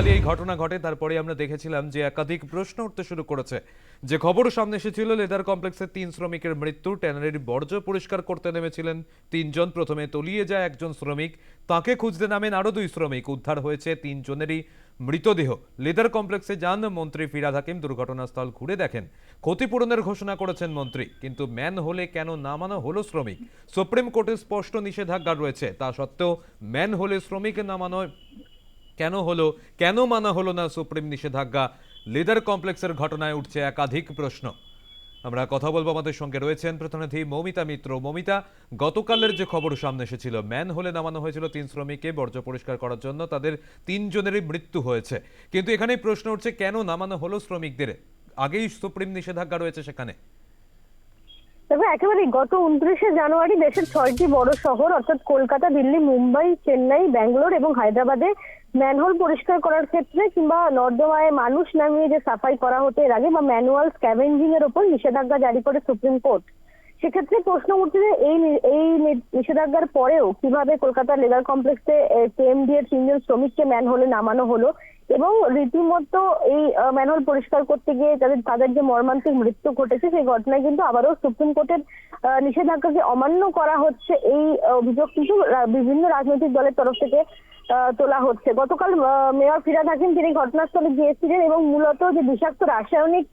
খালি এই ঘটনা ঘটে তারপরে আমরা দেখেছিলাম যে একাধিক প্রশ্ন উঠতে শুরু করেছে। যে খবর সামনে এসেছিল, লেদার কমপ্লেক্সের তিন শ্রমিকের মৃত্যু, ট্যানারির বর্জ্য পরিষ্কার করতে নেমেছিলেন তিনজন। প্রথমে তলিয়ে যায় একজন শ্রমিক, তাকে খুঁজতে নামেন আরও দুই শ্রমিক। উদ্ধার হয়েছে তিনজনেরই মৃতদেহ। লেদার কমপ্লেক্সে যান মন্ত্রী ফিরাদ হাকিম, দুর্ঘটনাস্থল ঘুরে দেখেন। ক্ষতিপূরণের ঘোষণা করেছেন মন্ত্রী, কিন্তু ম্যান হলে কেন নামানো হলো শ্রমিক? সুপ্রিম কোর্টের স্পষ্ট নিষেধাজ্ঞা রয়েছে, তা সত্ত্বেও ম্যান হলে শ্রমিক নামানো কেন হলো, কেন মানা হলো না সুপ্রিম নিষেধাজ্ঞা? লেদার কমপ্লেক্সের ঘটনায় উঠছে একাধিক প্রশ্ন। আমরা কথা বলব আমাদের সঙ্গে রয়েছেন প্রতিনিধি মৌমিতা মিত্র। মৌমিতা, গতকালের যে খবর সামনে এসেছিল, ম্যান হলে নামানো হয়েছিল তিন শ্রমিককে বর্জ্য পরিষ্কার করার জন্য, তাদের তিনজনেরই মৃত্যু হয়েছে। কিন্তু এখানেই প্রশ্ন উঠছে, কেন নামানো হলো শ্রমিকদের? আগেই সুপ্রিম নিষেধাজ্ঞা রয়েছে সেখানে। তবে একেবারে গত উনত্রিশে জানুয়ারি দেশের ছয়টি বড় শহর, অর্থাৎ কলকাতা, দিল্লি, মুম্বাই, চেন্নাই, ব্যাঙ্গালোর এবং হায়দ্রাবাদে ম্যানহোল পরিষ্কার করার ক্ষেত্রে কিংবা নর্দমায় মানুষ নামিয়ে যে সাফাই করা হতো এর আগে বা ম্যানুয়াল স্ক্যাভেঞ্জিং এর উপর নিষেধাজ্ঞা জারি করে সুপ্রিম কোর্ট। সেক্ষেত্রে প্রশ্ন উঠছে যে এই এই নিষেধাজ্ঞার পরেও কীভাবে কলকাতার লেবার কমপ্লেক্সে কেএমডি এর তিনজন শ্রমিককে ম্যানহোলে নামানো হলো এবং রীতিমতো এই ম্যানহোল পরিষ্কার করতে গিয়ে তাদের তাদের যে মর্মান্তিক মৃত্যু ঘটেছে, সেই ঘটনায় কিন্তু আবারও সুপ্রিম কোর্টের নিষেধাজ্ঞাকে অমান্য করা হচ্ছে এই অভিযোগ কিন্তু বিভিন্ন রাজনৈতিক দলের তরফ থেকে তোলা হচ্ছে। গতকাল মেয়র ফিরাদ হাকিম তিনি ঘটনাস্থলে গিয়েছিলেন এবং মূলত যে বিষাক্ত রাসায়নিক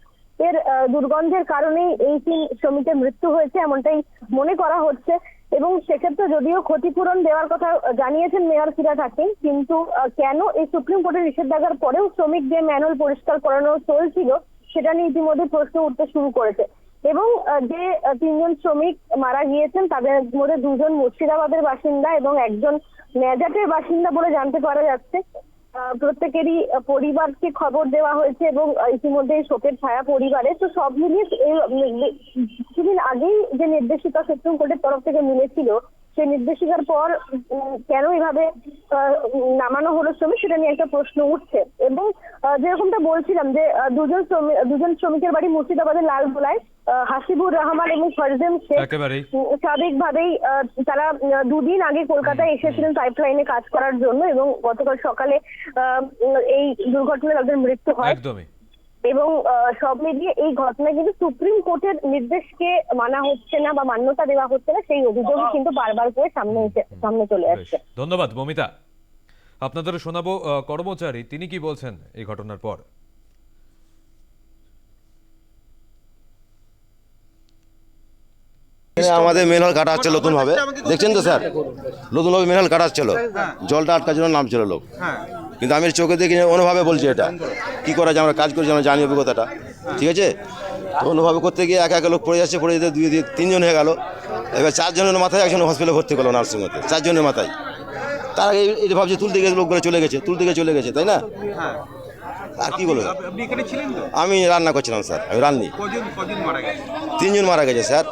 এর দুর্গন্ধের কারণেই এই তিন শ্রমিকের মৃত্যু হয়েছে, এমনটাই মনে করা হচ্ছে। এবং সেক্ষেত্রে যদিও ক্ষতিপূরণ দেওয়ার কথা জানিয়েছেন মেয়র ফিরাদ হাকিম, কিন্তু কেন এই সুপ্রিম কোর্টের নিষেধাজ্ঞার পরেও শ্রমিক যে ম্যানুয়াল পরিষ্কার করানো চলছিল, সেটা নিয়ে ইতিমধ্যে প্রশ্ন উঠতে শুরু করেছে। এবং যে তিনজন শ্রমিক মারা গিয়েছেন, তাদের মধ্যে দুজন মুর্শিদাবাদের বাসিন্দা এবং একজন ন্যাজাটের বাসিন্দা বলে জানতে পারা যাচ্ছে। প্রত্যেকেরই পরিবারকে খবর দেওয়া হয়েছে এবং ইতিমধ্যে শোকের ছায়া পরিবারে তো সব মিলিয়ে কিছুদিন আগেই যে নির্দেশিকা সুপ্রিম কোর্টের তরফ থেকে মিলেছিল সেই নির্দেশিকার পর কেন এভাবে নামানো হলো শ্রমিক, সেটা নিয়ে একটা প্রশ্ন উঠছে। এবং যেরকমটা বলছিলাম যে দুজন শ্রমিক দুজন শ্রমিকের বাড়ি মুর্শিদাবাদের লালগোলায় হাসিবুর রহমান এবং ফরজেম শেখ আহ, তারা দুদিন আগে কলকাতায় এসেছিলেন পাইপলাইনে কাজ করার জন্য এবং গতকাল সকালে আহ, এই দুর্ঘটনায় তাদের মৃত্যু হয়। একদমই। এবং সব মিলিয়ে এই ঘটনায় কিন্তু সুপ্রিম কোর্টের নির্দেশকে মানা হচ্ছে না বা মান্যতা দেওয়া হচ্ছে না সেই অভিযোগ কিন্তু বারবার করে সামনে এসে সামনে চলে আসছে। ধন্যবাদ মমিতা। আপনাদের শোনাবো কর্মচারী তিনি কি বলছেন এই ঘটনার পর? আমাদের মেনহল কাটা হচ্ছে নতুন ভাবে। দেখছেন তো, স্যার? নতুন ভাবে মেনহল কাটা হচ্ছিল। জলটা আটকার জন্য নামছিল লোক। কিন্তু আমি চোখে দেখি অন্যভাবে বলছি এটা। কি করা যায়, আমরা কাজ করছি, আমরা জানি অভিজ্ঞতাটা। ঠিক আছে? অন্যভাবে করতে গিয়ে একা একা লোক পড়ে যাচ্ছে, পড়ে যেতে দুই দুই, তিনজন হয়ে গেল। এবার চারজনের মাথায় একজন হসপিটালে ভর্তি করল নার্সিংহোমে, চারজনের মাথায়। তার আগে এই ভাবছে তুলতে গিয়ে লোকগুলো চলে গেছে, তুলতে গিয়ে চলে গেছে, তাই না? আর কি বলব? আপনি এখানে ছিলেন তো? আমি রান্না করছিলাম স্যার। আমি রান্নি। তিনজন মারা গেছে স্যার।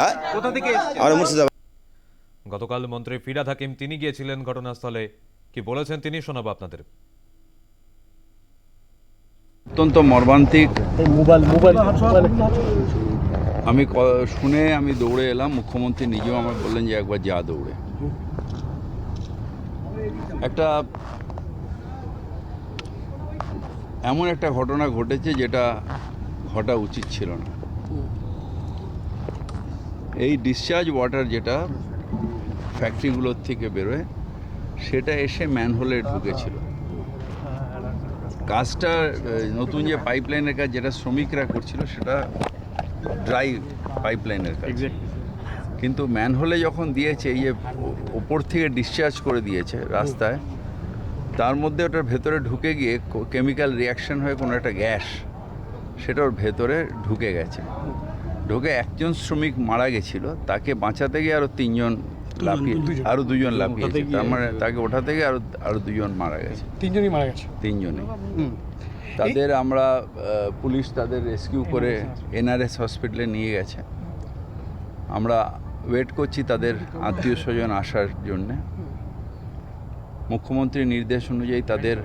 হ্যাঁ? কোথা থেকে এসেছেন? আমরা মুর্শিদাবাদ। গতকাল মন্ত্রী ফিরাদ হাকিম তিনি গিয়েছিলেন ঘটনাস্থলে। কি বলেছেন তিনি শোনাবো আপনাদের। অত্যন্ত মর্মান্তিক। আমি শুনে আমি দৌড়ে এলাম। মুখ্যমন্ত্রী নিজেও আমার বললেন যে একবার যা দৌড়ে। একটা এমন একটা ঘটনা ঘটেছে যেটা ঘটা উচিত ছিল না। এই ডিসচার্জ ওয়াটার যেটা ফ্যাক্টরিগুলোর থেকে বেরোয় সেটা এসে ম্যানহোলে ঢুকেছিল। কাজটা নতুন যে পাইপলাইনের কাজ যেটা শ্রমিকরা করছিল সেটা ড্রাই পাইপলাইনের কাজ। কিন্তু ম্যানহোলে যখন দিয়েছে এই যে ওপর থেকে ডিসচার্জ করে দিয়েছে রাস্তায় তার মধ্যে ওটার ভেতরে ঢুকে গিয়ে কেমিক্যাল রিয়াকশন হয়ে কোনো একটা গ্যাস সেটা ওর ভেতরে ঢুকে গেছে। ঢুকে একজন শ্রমিক মারা গেছিল তাকে বাঁচাতে গিয়ে আরও তিনজন লাফিয়ে আরও দুজন। লাফিয়েছে। তার মানে তাকে ওঠা থেকে আরও আরও দুজন মারা গেছে। তিনজনই মারা গেছে। তিনজনই। তাদের আমরা পুলিশ তাদের রেস্কিউ করে এনআরএস হসপিটালে নিয়ে গেছে। আমরা ওয়েট করছি তাদের আত্মীয় স্বজন আসার জন্যে। মুখ্যমন্ত্রীর নির্দেশ অনুযায়ী তাদের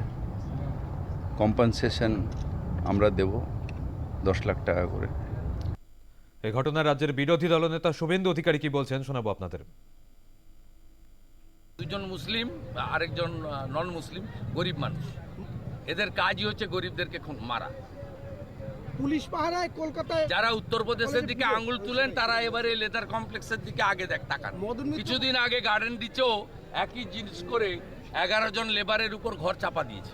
কম্পেনসেশন আমরা দেব দশ লাখ টাকা করে। এই ঘটনায় রাজ্যের বিরোধী দলনেতা শুভেন্দু অধিকারী কি বলছেন শোনাবো আপনাদের। দুজন মুসলিম আরেকজন নন মুসলিম গরিব মানুষ। এদের কাজই হচ্ছে গরিবদেরকে খুন মারা। পুলিশ পাহারায় কলকাতায় যারা উত্তরপ্রদেশের দিকে আঙ্গুল তুলেন তারা এবারে লেদার কমপ্লেক্সের দিকে আগে দেখ তাকান। মদন কিছুদিন আগে গার্ডেন ডিচেও একই জিনিস করে এগারো জন লেবারের উপর ঘর চাপা দিয়েছে।